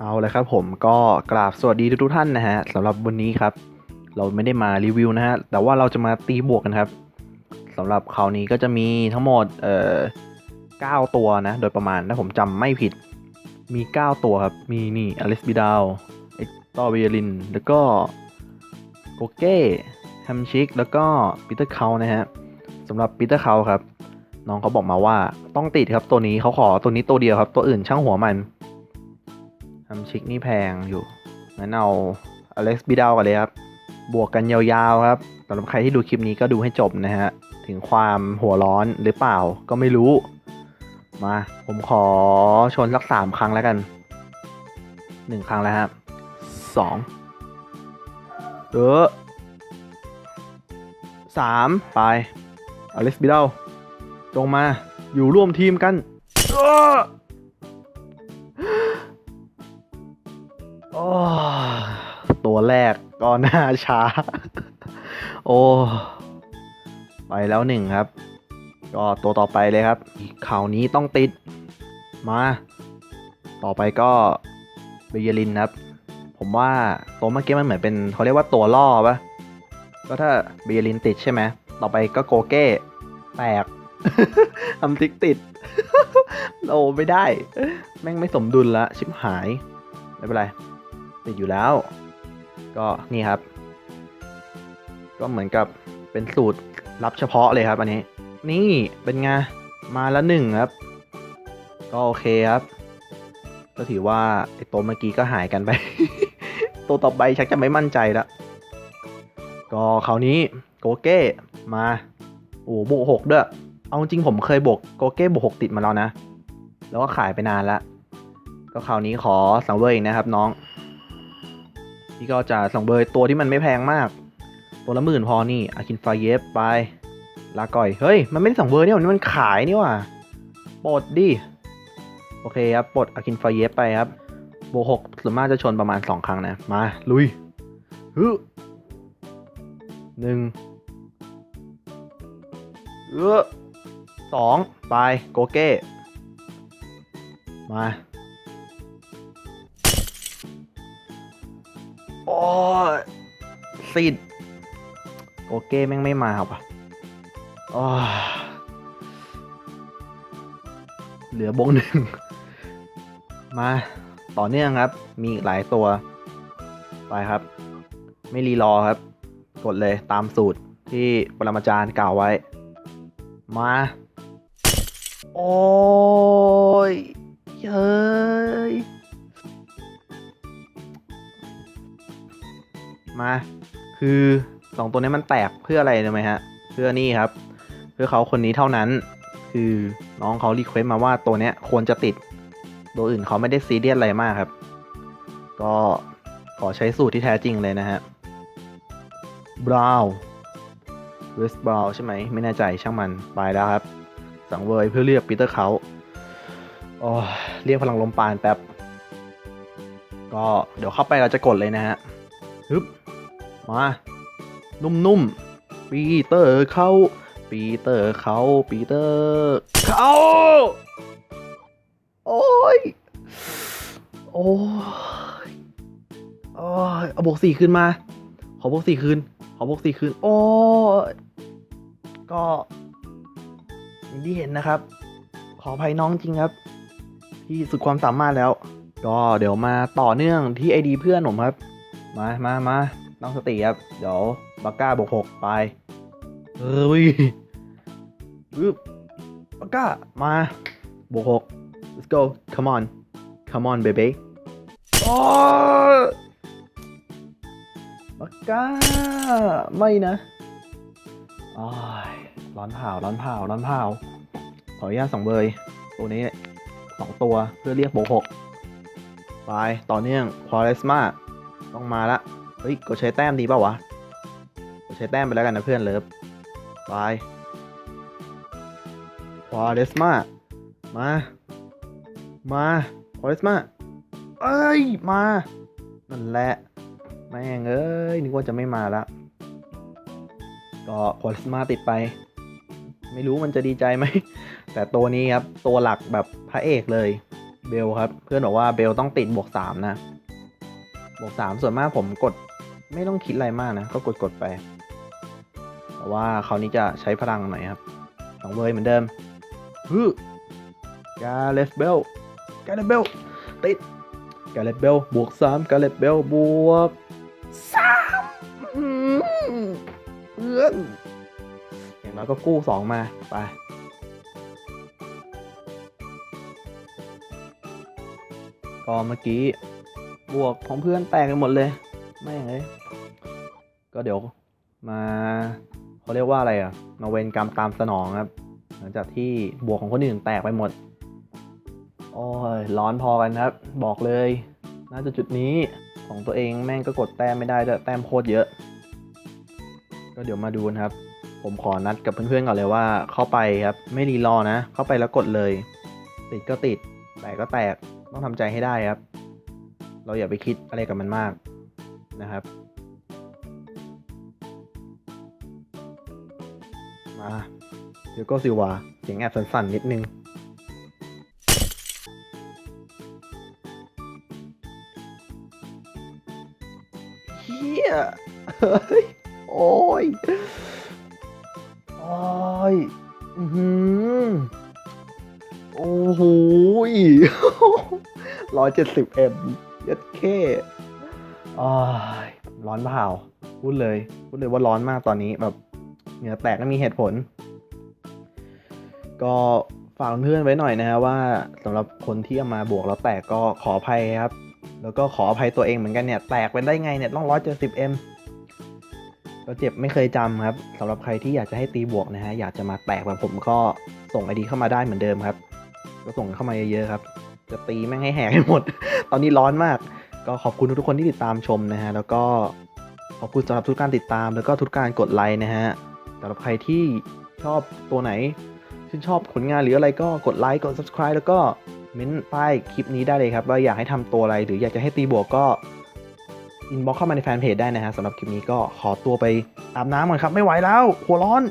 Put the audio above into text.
เอาเลยครับผมก็กราบสวัสดีทุกท่านนะฮะสำหรับวันนี้ครับ เราไม่ได้มารีวิวนะฮะแต่ว่าเราจะมาตีบวกกันครับสำหรับคราวนี้ก็จะมีทั้งหมดเอ่อ9ตัวนะ โดยประมาณถ้าผมจำไม่ผิดมี 9 ตัวครับ มีนี่อลิสบิดาวเอ็กตอร์เวียริน แล้วก็โกเก้แฮมชิก แล้วก็ปีเตอร์เคานะฮะสำหรับปีเตอร์เคาครับ น้องเขาบอกมาว่าต้องติดครับตัวนี้เขาขอตัวนี้ตัวเดียวครับ ตัวอื่นช่างหัวมัน ทำชิกนี่แพงอยู่ งั้นเอาอเล็กซ์บิดากันเลยครับ บวกกันยาวๆครับสำหรับใครที่ดูคลิปนี้ก็ดูให้จบนะฮะ ถึงความหัวร้อนหรือเปล่าก็ไม่รู้ มา ผมขอชนสักสามครั้งแล้วกันหนึ่งครั้งแล้วครับสองเออสามไปอเล็กซ์บิดาจงมาอยู่ร่วมทีมกันเออ ตัวแรกก็หน้าช้า โอ้ ไปแล้วหนึ่งครับ ก็ตัวต่อไปเลยครับข่าวนี้ต้องติด มา ต่อไปก็เบเยลินครับ ผมว่าตัวเมื่อกี้มันเหมือนเป็นเขาเรียกว่าตัวล่อปะก็ถ้าเบเยลินติดใช่ไหม ต่อไปก็โกเก้แตกทำติ๊กติด โอ้ไม่ได้ แม่งไม่สมดุลละ ชิบหาย ไม่เป็นไร ติดอยู่แล้ว ก็นี่ครับ ก็เหมือนกับเป็นสูตรลับเฉพาะเลยครับ อันนี้ นี่เป็นไงมาล้วหนึ่งครับ ก็โอเคครับ ก็ถือว่าไอ้ตัวเมื่อกี้ก็หายกันไป ตัวต่อไปชักจะไม่มั่นใจละก็คราวนี้โกเก้มา โอ้โหบวกหกด้วย เอาจริงผมเคยบวกโกเก้บวกหกติดมาแล้วนะ แล้วก็ขายไปนานละ ก็คราวนี้ขอสังเวยนะครับน้อง พี่ก็จะส่งเบอร์ตัวที่มันไม่แพงมาก ตัวละหมื่นพอนี่อาคินไฟเยฟไป ลาก่อย เฮ้ย มันไม่ได้ส่งเบอร์เนี่หว่านี่มันขายนี่ว่าปลดดิ โอเคครับปลดอาคินไฟเยฟไปครับโบหกส่วนมากจะชนประมาณ 2 ครั้งนะ มา ลุยฮึหนึ่งเออสองไป โกเก้ มา โอ้ยสิดโอเคแม่งไม่มาว่ะโอ้ยเหลือบงหนึ่ง มาต่อเนื่องครับ มีอีกหลายตัว ไปครับ ไม่รีรอครับ กดเลยตามสูตรที่ปรมาจารย์กล่าวไว้ มา โอ้ยเฮ้ย มา คือสองตัวนี้มันแตกเพื่ออะไรรู้ไหมฮะ เพื่อนี่ครับ เพื่อเขาคนนี้เท่านั้น คือน้องเขารีเควสมาว่าตัวเนี้ยควรจะติด ตัวอื่นเขาไม่ได้ซีเรียสอะไรมากครับ ก็ขอใช้สูตรที่แท้จริงเลยนะฮะบราวน์เวสบราวใช่ไหม ไม่แน่ใจช่างมัน ไปแล้วครับ สังเวยเพื่อเรียกปีเตอร์เขาโอ้เรียกพลังลมปานแป๊บ ก็เดี๋ยวเข้าไปเราจะกดเลยนะฮะฮึบ มา นุ่มๆ ปีเตอร์เขาปีเตอร์เขาปีเตอร์เขาโอ้ย โอ้ยโอ้ยเอาบวกสี่คืนมา ขอบวกสี่คืน ขอบวกสี่คืน โอ้ย ก็อย่างที่เห็นนะครับ ขออภัยน้องจริงครับ ที่สุดความสามารถแล้ว ก็เดี๋ยวมาต่อเนื่องที่ไอดีเพื่อนผมครับ มามามา ต้องสติครับ เดี๋ยวบาก้าบวกหกไปเฮ้ยปึ๊บบาก้ามาบวกหก let's go come on come on baby โอ้ยบาก้าไม่นะอ้ายร้อนเผาร้อนเผาร้อนเผาขออนุญาตสองเบยตัวนี้สองตัวเพื่อเรียกบวกหกไปต่อเนื่องควอเรสมาต้องมาละ เฮ้ยกดใช้แต้มดีเปล่าวะกดใช้แต้มไปแล้วกันนะเพื่อนเลิฟบายควาเดสมามา มาควาเดสมาเอ้ย มา นั่นแหละแม่งเอ้ยนึกว่าจะไม่มาละก็ควาเดสมาติดไป ไม่รู้มันจะดีใจไหม แต่ตัวนี้ครับ ตัวหลักแบบพระเอกเลย เบลครับ เพื่อนบอกว่าเบลต้องติดบวกสามนะ บวกสามส่วนมากผมกด ไม่ต้องคิดอะไรมากนะ ก็กดกดไป แต่ว่าคราวนี้จะใช้พลังหน่อยครับสองเวยเหมือนเดิมฮึกาเลสเบลกาเลสเบลติดกาเลสเบลบวกสามกาเลสเบลบวกสามอืมเพื่อนอย่างน้อยก็กู้สองมาไปก็เมื่อกี้บวกของเพื่อนแตกกันหมดเลย ไม่งเลยก็เดี๋ยวมาเขาเรียกว่าอะไรอะมาเวรกรรมตามสนองครับ หลังจากที่บวกของคนอื่นแตกไปหมด โอ้ยร้อนพอกันครับ บอกเลยน่าจะจุดนี้ของตัวเองแม่งก็กดแต้มไม่ได้ด้วยแต้มโคตรเยอะ ก็เดี๋ยวมาดูนะครับ ผมขอนัดกับเพื่อนๆก่อนเลยว่า เข้าไปครับไม่รีรอนะ เข้าไปแล้วกดเลย ติดก็ติดแตกก็แตกต้องทำใจให้ได้ครับ เราอย่าไปคิดอะไรกับมันมาก นะครับ มาเดี๋ยวก็ซิวาเสียงแอบสั่นๆนิดนึงเฮียโอ้ย โอ้ย อือหือโอ้โหร้อยเจ็ดสิบเอ็มยัดเคอ้ ร้อนเปล่าพูดเลย พูดเลยว่าร้อนมากตอนนี้แบบเหงื่อแตกก็มีเหตุผล ก็ฝากเพื่อนไว้หน่อยนะฮะว่าสำหรับคนที่เอามาบวกแล้วแตกก็ขออภัยครับ แล้วก็ขออภัยตัวเองเหมือนกันเนี่ย แตกเป็นได้ไงเนี่ยต้องร้อยเจ็ดสิบเอ็มก็เจ็บไม่เคยจำครับสำหรับใครที่อยากจะให้ตีบวกนะฮะอยากจะมาแตกแบบผมก็ส่งไอดีเข้ามาได้เหมือนเดิมครับ ก็ส่งเข้ามาเยอะๆครับ จะตีแม่งให้แหกให้หมด ตอนนี้ร้อนมาก ก็ขอบคุณทุกๆคนที่ติดตามชมนะฮะ แล้วก็ขอบคุณสำหรับทุกการติดตามแล้วก็ทุกการกดไลค์นะฮะสำหรับใครที่ชอบตัวไหนชื่นชอบผลงานหรืออะไรก็กดไลค์กด subscribe แล้วก็เม้นใต้คลิปนี้ได้เลยครับ ว่าอยากให้ทำตัวอะไรหรืออยากจะให้ตีบวกก็อินบ็อกเข้ามาในแฟนเพจได้นะฮะสำหรับคลิปนี้ก็ขอตัวไปอาบน้ำก่อนครับ ไม่ไหวแล้ว หัวร้อน